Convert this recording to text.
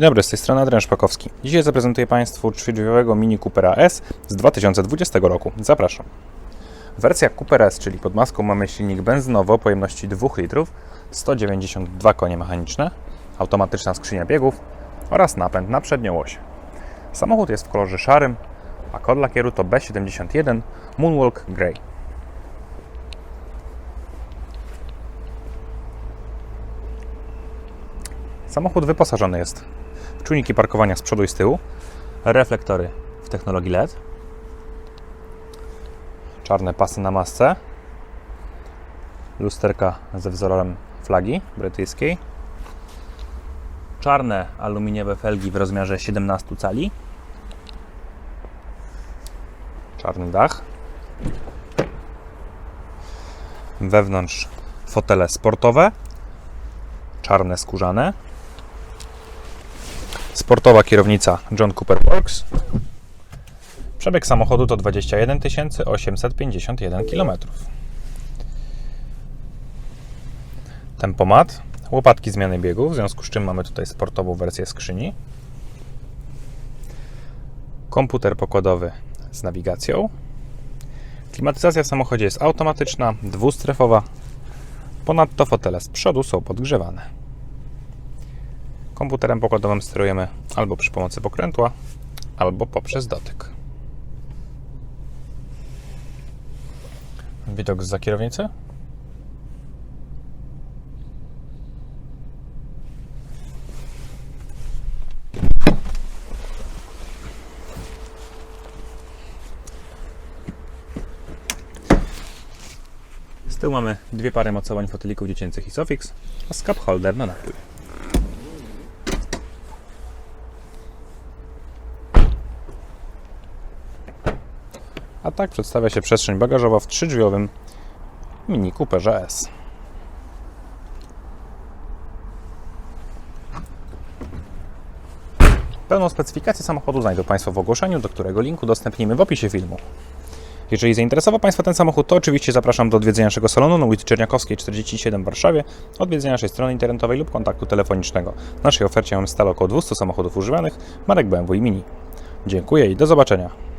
Dzień dobry, z tej strony Adrian Szpakowski. Dzisiaj zaprezentuję Państwu trzydrzwiowego Mini Coopera S z 2020 roku. Zapraszam. Wersja Cooper S, czyli pod maską mamy silnik benzynowy o pojemności 2 litrów, 192 konie mechaniczne, automatyczna skrzynia biegów oraz napęd na przednią oś. Samochód jest w kolorze szarym, a kod lakieru to B71 Moonwalk Grey. Samochód wyposażony jest czujniki parkowania z przodu i z tyłu, reflektory w technologii LED, czarne pasy na masce, lusterka ze wzorem flagi brytyjskiej, czarne aluminiowe felgi w rozmiarze 17 cali, czarny dach, wewnątrz fotele sportowe, czarne skórzane, Sportowa kierownica John Cooper Works. Przebieg samochodu to 21 851 km. Tempomat, łopatki zmiany biegów, w związku z czym mamy tutaj sportową wersję skrzyni. Komputer pokładowy z nawigacją. Klimatyzacja w samochodzie jest automatyczna, dwustrefowa. Ponadto fotele z przodu są podgrzewane. Komputerem pokładowym sterujemy albo przy pomocy pokrętła, albo poprzez dotyk. Widok z kierownicy. Z tyłu mamy dwie pary mocowań fotelików dziecięcych Isofix oraz cup holder na napój. A tak przedstawia się przestrzeń bagażowa w trzydrzwiowym Mini Cooperze S. Pełną specyfikację samochodu znajdą Państwo w ogłoszeniu, do którego linku udostępnimy w opisie filmu. Jeżeli zainteresował Państwa ten samochód, to oczywiście zapraszam do odwiedzenia naszego salonu na ulicy Czerniakowskiej 47 w Warszawie, odwiedzenia naszej strony internetowej lub kontaktu telefonicznego. W naszej ofercie mamy stale około 200 samochodów używanych, marek BMW i Mini. Dziękuję i do zobaczenia.